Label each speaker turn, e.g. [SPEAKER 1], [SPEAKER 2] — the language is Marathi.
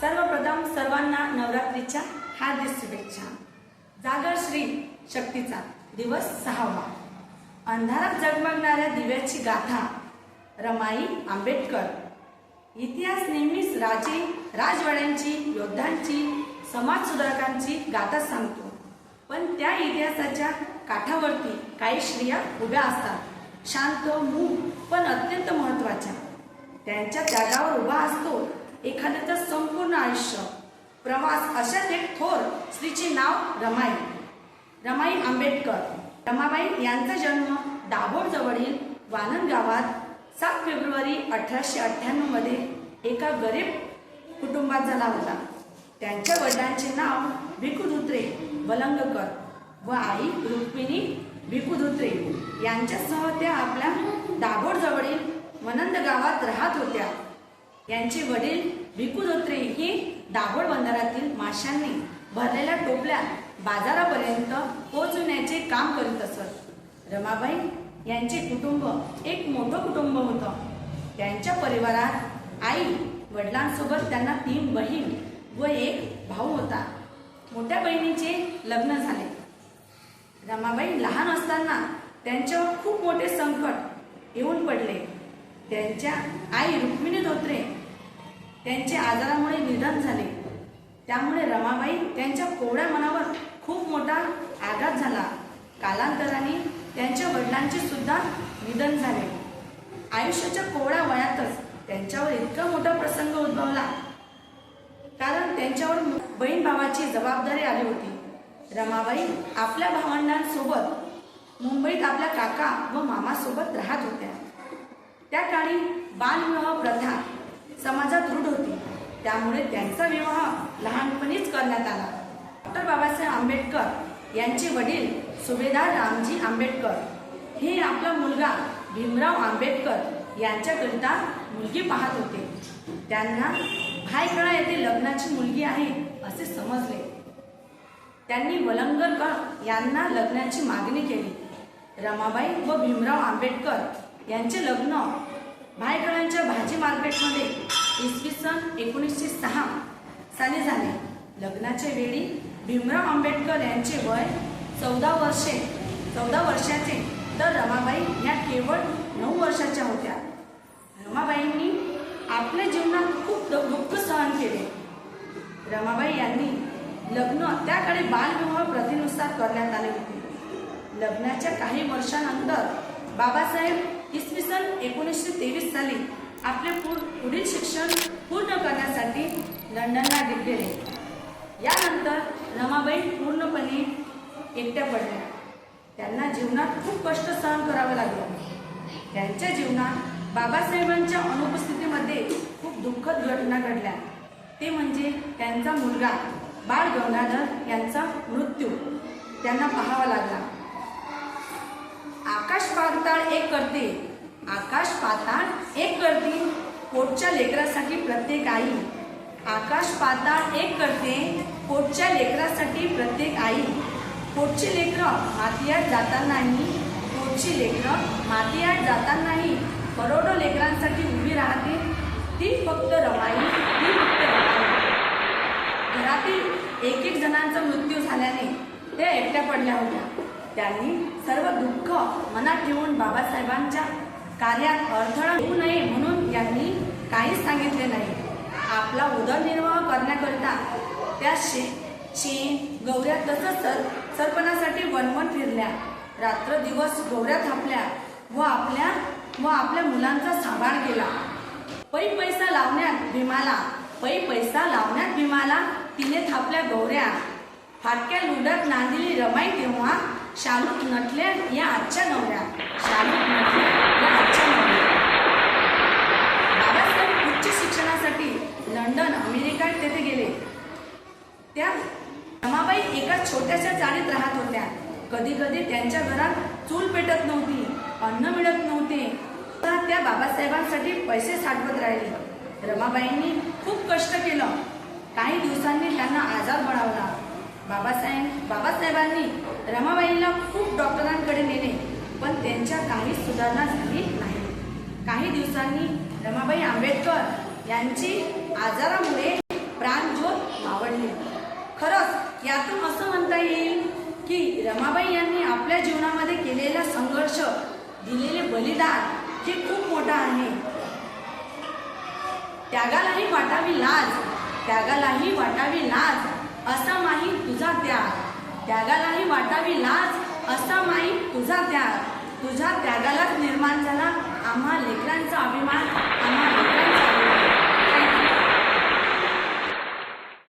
[SPEAKER 1] सर्वप्रथम सर्वांना नवरात्रीच्या हार्दिक शुभेच्छा. जागर श्री शक्तीचा दिवस सहावा. अंधारात जगमगणाऱ्या दिव्याची गाथा रमाई आंबेडकर. इतिहास नेहमीच राजे राजवाड्यांची योद्धांची समाजसुधारकांची गाथा सांगतो. पण त्या इतिहासाच्या काठावरती काही स्त्रिया उभ्या असतात. शांत मूक पण अत्यंत महत्त्वाच्या त्यांच्या त्यागावर उभा असतो एखाद्याचं संपूर्ण आयुष्य. प्रवास अशाच एक थोर स्त्रीचे नाव रमाई. रमाई आंबेडकर. रमाबाई यांचा जन्म दाभोळ जवळील वानन गावात सात फेब्रुवारी अठराशे अठ्ठ्याण्णवमध्ये एका गरीब कुटुंबात झाला होता. त्यांच्या वडिलांचे नाव भिकू धुत्रे बलंगकर व आई रुक्मिणी भिकू धुत्रे यांच्यासह त्या आपल्या दाभोळ जवळील वनंद गावात राहत होत्या. यांचे वडील भिकू धोत्रे ही दाभोळ बंदरातील माशांनी भरलेल्या टोपल्या बाजारापर्यंत पोहोचवण्याचे काम करीत असत. रमाबाई यांचे कुटुंब एक मोठं कुटुंब होतं. त्यांच्या परिवारात आई वडिलांसोबत त्यांना तीन बहीण व एक भाऊ होता. मोठ्या बहिणीचे लग्न झाले. रमाबाई लहान असताना त्यांच्यावर खूप मोठे संकट येऊन पडले. त्यांच्या आई रुक्मिणी धोत्रे त्यांचे आजारामुळे निधन झाले. त्यामुळे रमाबाई त्यांच्या कोवळ्या मनावर खूप मोठा आघात झाला. कालांतराने त्यांच्या वडिलांचे सुद्धा निधन झाले. आयुष्याच्या कोवळ्या वयातच त्यांच्यावर इतका मोठा प्रसंग उद्भवला. कारण त्यांच्यावर बहीण भावाची जबाबदारी आली होती. रमाबाई आपल्या भावंडांसोबत मुंबईत आपल्या काका व मामासोबत राहत होत्या. त्या काळी बालविवाह प्रथा समाजात रूढ होती. त्यामुळे त्यांचा विवाह लहानपणीच करण्यात आला. डॉक्टर बाबासाहेब आंबेडकर यांचे वडील सुभेदार रामजी आंबेडकर. हे आपला मुलगा भीमराव आंबेडकर यांच्याकरिता मुलगी पाहत होते. त्यांना भायखळा येथे लग्नाची मुलगी आहे असे समजले. त्यांनी वलंगरकर यांना लग्नाची मागणी केली. रमाबाई व भीमराव आंबेडकर यांचे लग्न भायखळ्यांच्या भाजी मार्केटमध्ये इसवी सन एकोणीसशे सहा साली झाले. लग्नाच्या वेळी भीमराव आंबेडकर यांचे वय चौदा वर्षे चौदा वर्षाचे. तर रमाबाई या केवळ नऊ वर्षाच्या होत्या. रमाबाईंनी आपल्या जीवनात खूप दुःख सहन केले. रमाबाई यांनी लग्न त्याकडे बालविवाह प्रथेनुसार करण्यात आले होते. लग्नाच्या काही वर्षानंतर बाबासाहेब इसवी सन एकोणीसशे तेवीस साली आपले पुढील शिक्षण पूर्ण करण्यासाठी लंडनला गेले. यानंतर रमाबाई पूर्णपणे एकट्या पडल्या. त्यांना जीवनात खूप कष्ट सहन करावं लागलं. त्यांच्या जीवनात बाबासाहेबांच्या अनुपस्थितीमध्ये खूप दुःखद घटना घडल्या. ते म्हणजे त्यांचा मुलगा बाळ गंगाधर यांचा मृत्यू. त्यांना पाहावा लागला. आकाश पाताळ एक करते. आकाश पाताळ एक करते. पोटच्या लेकरासाठी प्रत्येक आई. आकाश पाताळ एक करते. पोटच्या लेकरासाठी प्रत्येक आई. पोटची लेकरं मातीयात जातानाही पोटची लेकरं मातीयात जातानाही करोडो लेकरांसाठी उभी राहते. ती फक्त रमाई ती फक्त रमाई. घरातील एक एक जणांचा मृत्यू झाल्याने त्या एकट्या पडल्या होत्या. त्यांनी सर्व दुःख मनात ठेवून बाबासाहेबांच्या कार्यात अडथळा येऊ नये म्हणून यांनी काहीच सांगितले नाही. आपला उदरनिर्वाह करण्याकरिता त्या शे शेण गौऱ्या तसंच सर सरपणासाठी वनवन फिरल्या. रात्र दिवस गौऱ्या थापल्या व आपल्या व आपल्या मुलांचा सांभाळ केला. पै पैसा लावण्यात भीमाला पै पैसा लावण्यात भीमाला तिने थापल्या गौऱ्या फाटक्या लुडात नांदिली रमाई तेव्हा शालूक नटल्या या आजच्या नवऱ्या शालूक नटल्या या आजच्या नवऱ्या बाबासाहेब उच्च शिक्षणासाठी लंडन अमेरिका तेथे गेले. त्या रमाबाई एका छोट्याशा चाळीत राहत होत्या. कधी कधी त्यांच्या घरात चूल पेटत नव्हती अन्न मिळत नव्हते. तर त्या बाबासाहेबांसाठी पैसे साठवत राहिले. रमाबाईंनी खूप कष्ट केलं. काही दिवसांनी त्यांना आजार बळावला. बाबासाहेब बाबासाहेबांनी रमाबाईंना खूप डॉक्टरांकडे नेले पण त्यांच्या काही सुधारणा झाली नाही. काही दिवसांनी रमाबाई आंबेडकर यांची आजारामुळे प्राणज्योत मावडली. खरंच यातून असं म्हणता येईल की रमाबाई यांनी आपल्या जीवनामध्ये केलेला संघर्ष दिलेले बलिदान हे खूप मोठं आहे. त्यागालाही वाटावी लाज त्यागालाही वाटावी लाज. असा माही तुझा त्याग. त्यागालाही वाटावी लाज. असा माही तुझा त्याग. तुझ्या त्यागालाच निर्माण झाला आम्हा लेकरांचा अभिमान आम्हा